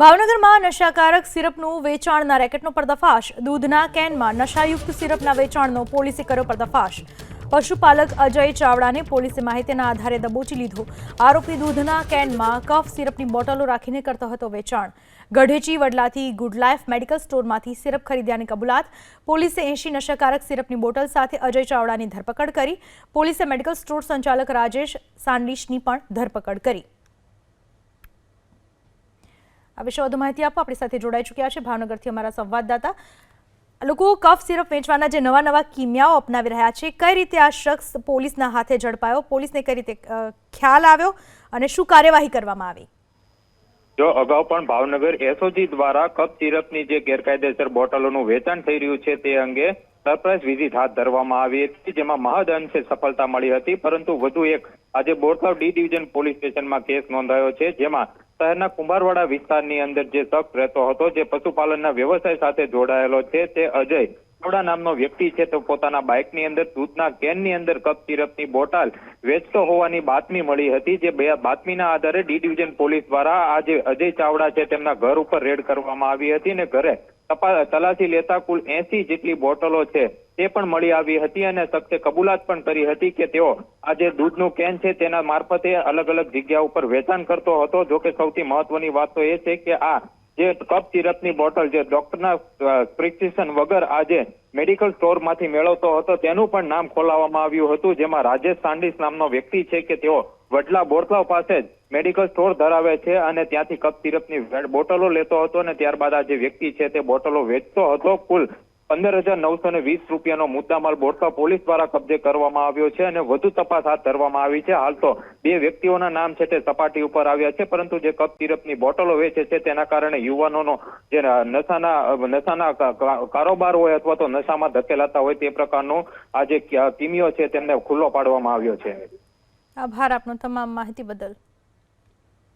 ભાવનગરમાં નશાકારક સિરપનું વેચાણના રેકેટનો પર્દાફાશ. દૂધના કેનમાં નશાયુક્ત સિરપના વેચાણનો પોલીસે કર્યો પર્દાફાશ. પશુપાલક અજય ચાવડાને પોલીસે માહિતીના આધારે દબોચી લીધો. આરોપી દૂધના કેનમાં કફ સિરપની બોટલો રાખીને કરતો હતો વેચાણ. ગઢેચી વડલાથી ગુડ લાઈફ મેડિકલ સ્ટોરમાંથી સિરપ ખરીદ્યાની કબૂલાત. પોલીસે એંશી નશાકારક સિરપની બોટલ સાથે અજય ચાવડાની ધરપકડ કરી. પોલીસે મેડિકલ સ્ટોર સંચાલક રાજેશ સાંડીશની પણ ધરપકડ કરી. વિશે વધુ માહિતી આપો આપણી સાથે જોડાઈ ચૂક્યા છે ભાવનગરથી અમારા સંવાદદાતા. લોકો કફ સિરપ વેચવાના જે નવા નવા કિમિયાઓ અપનાવી રહ્યા છે, કઈ રીતે આ શખ્સ પોલીસના હાથે ઝડપાયો, પોલીસને કઈ રીતે ખ્યાલ આવ્યો અને શું કાર્યવાહી કરવામાં આવી? જો અગાઉ પણ ભાવનગર એસઓજી દ્વારા કપ સિરપની જે ગેરકાયદેસર બોટલોનું વેચાણ થઈ રહ્યું છે તે અંગે સરપ્રાઇઝ વિઝિટ હાથ ધરવામાં આવી હતી, જેમાં મહદ અંશે સફળતા મળી હતી, પરંતુ વધુ એક આજે બોરતલાવ ડી ડિવિઝન પોલીસ સ્ટેશનમાં કેસ નોંધાયો છે, જેમાં શહેરના કુંભારવાડા વિસ્તારની અંદર જે શખ્સ રહેતો હતો, જે પશુપાલનના વ્યવસાય સાથે જોડાયેલો છે, તે અજય ચાવડા નામનો વ્યક્તિ છે. તો પોતાના બાઇકની અંદર, દૂધના કેનની અંદર કપ સિરપની બોટલ વેચતો હોવાની બાતમી મળી હતી, જે બે બાતમીના આધારે ડી ડિવિઝન પોલીસ દ્વારા આજે અજય ચાવડા છે, તેમના ઘર ઉપર રેડ કરવામાં આવી હતી અને ઘરે તપાસ તલાશી લેતા કુલ એસી જેટલી બોટલો છે. તે પણ મળી આવી હતી અને શખ્સે કબૂલાત પણ કરી હતી કે તેઓ આ દૂધનું કેન છે તેના મારફતે અલગ અલગ જગ્યા ઉપર વેચાણ કરતો હતો. જો કે સૌથી મહત્વની વાત તો એ છે કે આ જે કપ સિરપની બોટલ જે ડોક્ટરના પ્રિસ્ક્રિપ્શન વગર આજે મેડિકલ સ્ટોરમાંથી મેળવતો હતો, તેનું પણ નામ ખોલાવવામાં આવ્યું હતું, જેમાં રાજેશ સાંડીસ નામનો વ્યક્તિ છે કે તેઓ વડલા બોરતલાવ પાસે જ મેડિકલ સ્ટોર ધરાવે છે અને ત્યાંથી કપ સિરપની બોટલો લેતો હતો અને ત્યારબાદ આ જે વ્યક્તિ છે તે બોટલો વેચતો હતો. કુલ પંદર હજાર નવસો ને વીસ રૂપિયાનો મુદ્દામાલ બોરતલાવ પોલીસ દ્વારા કબજે કરવામાં આવ્યો છે અને વધુ તપાસ હાથ ધરવામાં આવી છે. હાલ તો બે વ્યક્તિઓના નામ છે તે સપાટી ઉપર આવ્યા છે, પરંતુ જે કપ સિરપની બોટલો વેચે છે તેના કારણે યુવાનોનો જે નશાના નશાના કારોબાર હોય અથવા તો નશામાં ધકેલાતા હોય તે પ્રકારનો આ જે કિમિયો છે તેમને ખુલ્લો પાડવામાં આવ્યો છે. આભાર આપનો તમામ માહિતી બદલ.